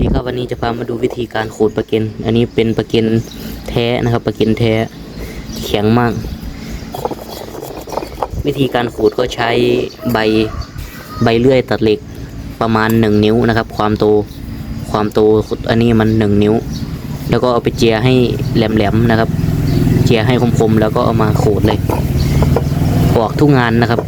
ดีครับวันนี้จะพามาดูวิธีการขูดปลาเก็นอันนี้เป็นปลาเก็นแท้นะครับปลาเก็นแท้แข็งมาก วิธีการขูดก็ใช้ใบใบเลื่อยตัดเหล็กประมาณหนึ่งนิ้วนะครับ ความโตความโตอันนี้มันหนึ่งนิ้ว แล้วก็เอาไปเจียให้แหลมๆนะครับ เจียให้คมๆแล้วก็เอามาขูดเลยออกทุกงานนะครับ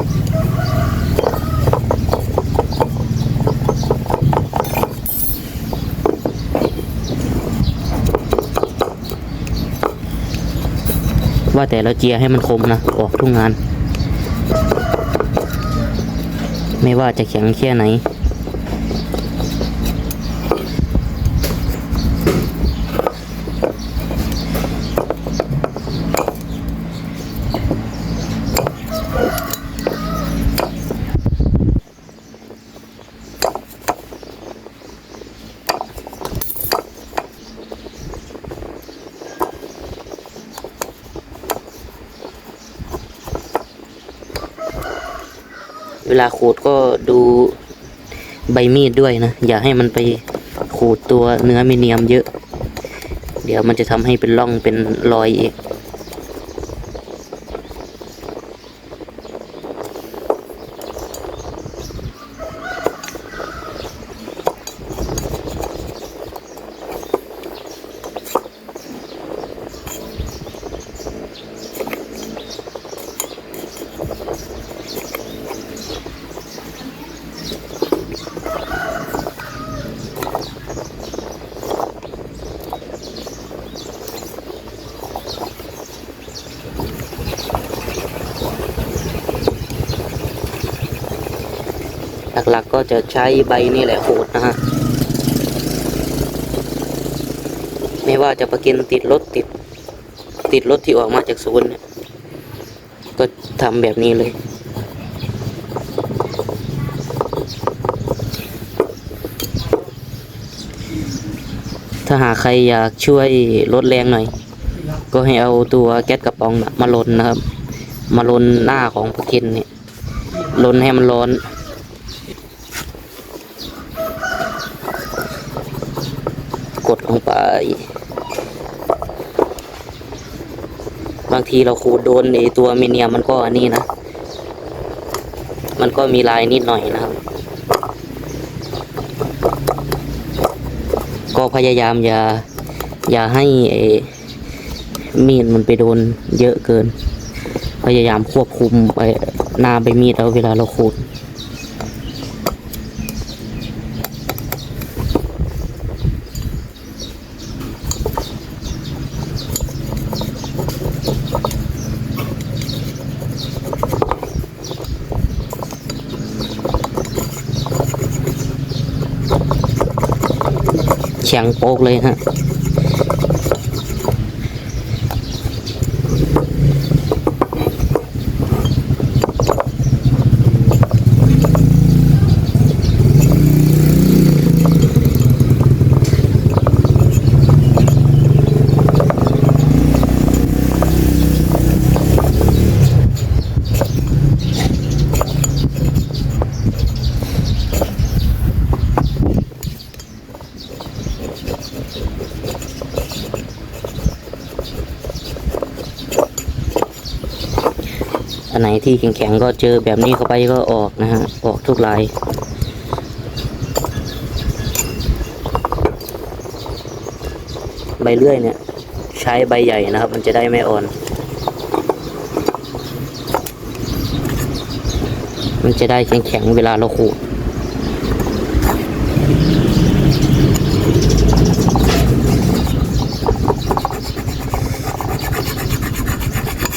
ว่าแต่เราเจียให้มันคมนะ ออกทุกงาน ไม่ว่าจะแข็งแค่ไหน วลาขูดก็ดูใบมีดด้วยนะ อย่าให้มันไปขูดตัวเนื้อมีเนียมเยอะ เดี๋ยวมันจะทำให้เป็นร่องเป็นรอยเอง หลักๆก็จะใช้ใบนี่แหละขูดนะฮะ ไม่ว่าจะประกินติดรถติด ติดรถที่ออกมาจากศูนย์ก็ทำแบบนี้เลย ถ้าหากใครอยากช่วยลดแรงหน่อย ก็ให้เอาตัวแก๊สกระป๋องมาลนนะครับ มาลนหน้าของปลาเค็นเนี่ยลนให้มันร้อน ดลงไป บางทีเราขูดโดนไอตัวมีเนียมมันก็อันนี้นะ มันก็มีลายนิดหน่อยนะครับ ก็พยายามอย่า อย่าให้ไอมีดมันไปโดนเยอะเกิน พยายามควบคุมไปหน้าใบมีดเอาเวลาเราขูด แข็งโป๊กเลยฮะ อันไหนที่แข็งๆก็เจอแบบนี้เข้าไปก็ออกนะฮะ ออกทุกลายใบเลื่อยเนี่ย ใช้ใบใหญ่นะครับ มันจะได้ไม่อ่อน มันจะได้แข็งๆเวลาเราขูด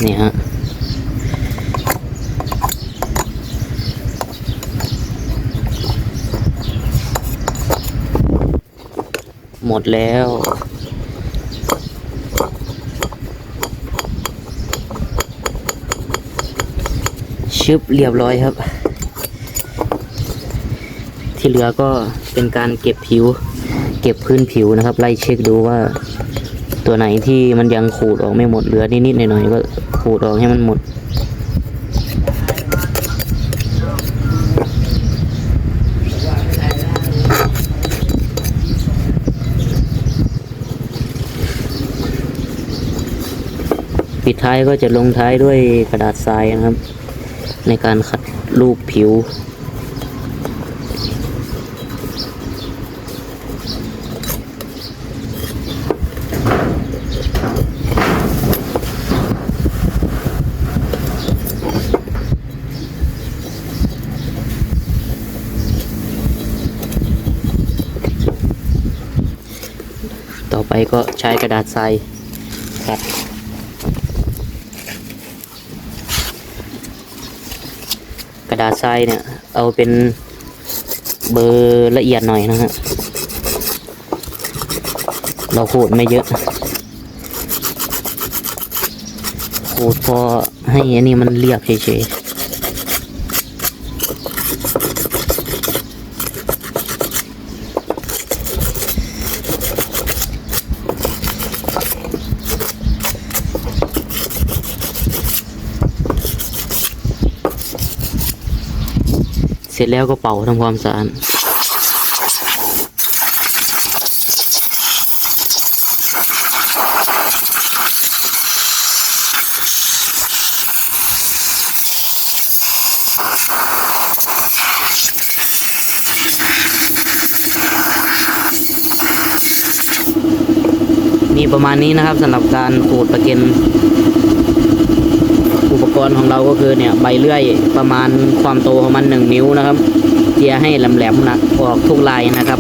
นี่ฮะ หมดแล้ว ชึบเรียบร้อยครับ ที่เหลือก็เป็นการเก็บผิว เก็บพื้นผิวนะครับ ไล่เช็คดูว่า ตัวไหนที่มันยังขูดออกไม่หมดเหลือนิดๆหน่อยๆก็ขูดออกให้มันหมด ปิดท้ายก็จะลงท้ายด้วยกระดาษทรายนะครับ ในการขัดรูปผิว ต่อไปก็ใช้กระดาษทรายขัด ระดาษทรายเนี่ย เอาเป็นเบอร์ละเอียดหน่อยนะฮะเราขูดไม่เยอะขูดพอให้อันนี้มันเรียบเฉยๆ เสร็จแล้วก็เป่าทำความสะอาดมีประมาณนี้นะครับสำหรับการขูดประเก็น อุปกรณ์ของเราก็คือเนี่ยใบเลื่อยประมาณความโตของมันหนึ่งนิ้วนะครับเจียให้แหลมๆนะออกทุกลายนะครับ